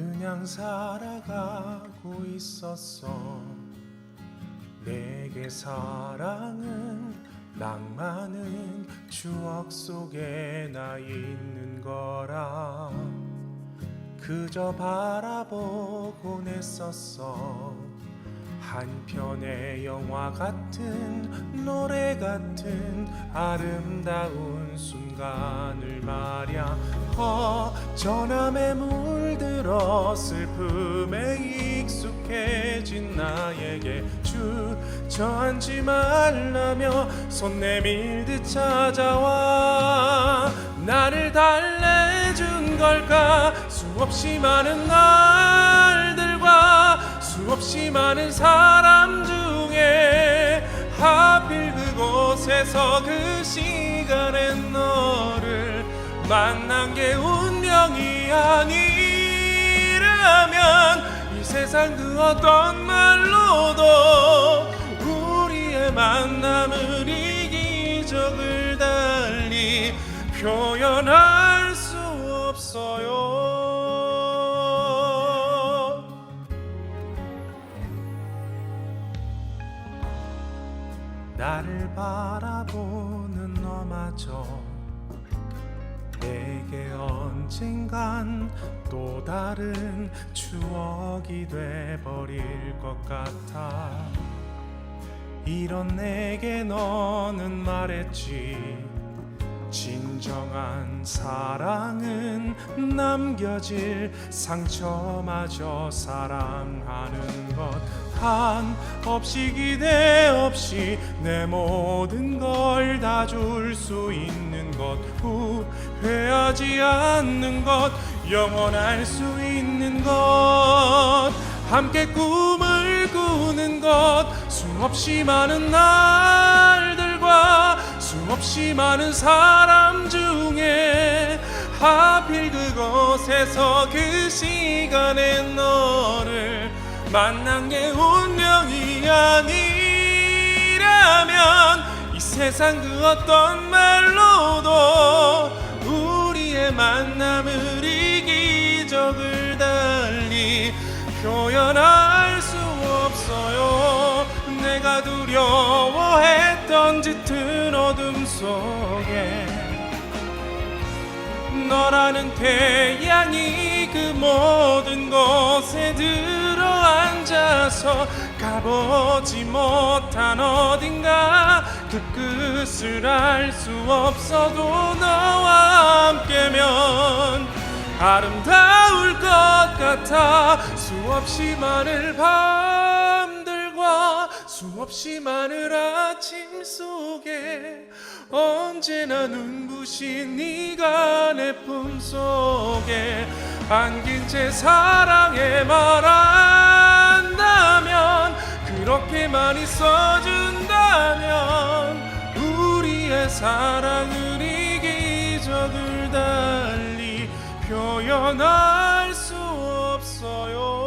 그냥 살아가고 있었어. 내게 사랑은 낭만은 추억 속에 나 있는 거라. 그저 바라보곤 했었어 한 편의 영화 같은 노래 같은 아름다운 순간을 말야 허전함에 물들어 슬픔에 익숙해진 나에게 주저앉지 말라며 손 내밀듯 찾아와. 나를 달래준 걸까? 수없이 많은 날들과 수없이 많은 사람 중에 하필 그곳에서 그 시간에 너를 만난 게 운명이 아니라면 이 세상 그 어떤 말로도 우리의 만남을 이기적을 달리 표현할 나를 바라보는 너마저 내게 언젠간 또 다른 추억이 돼버릴 것 같아. 이런 내게 너는 말했지. 진정한 사랑은 남겨질 상처마저 사랑하는 것 한 없이 기대 없이 내 모든 걸 다 줄 수 있는 것 후회하지 않는 것 영원할 수 있는 것 함께 꿈을 꾸는 것 수없이 많은 날들과 수없이 많은 사람 중에 하필 그곳에서 그 시간에 너를 만난 게 운명이 아니라면 이 세상 그 어떤 말로도 우리의 만남을 이 기적을 달리 표현할 수 없어요. 내가 두려워했던 짙은 어둠 속에 너라는 태양이 그 모든 곳에 들 어앉아서 가보지 못한 어딘가 그 끝을 알 수 없어도 너와 함께면 아름다울 것 같아. 수없이 많은 밤들과 수없이 많은 아침 속에 언제나 눈부신 네가 내 품속에 안긴 채 사랑해 말한 옆에만 있어준다면 우리의 사랑을 이 기적을 달리 표현할 수 없어요.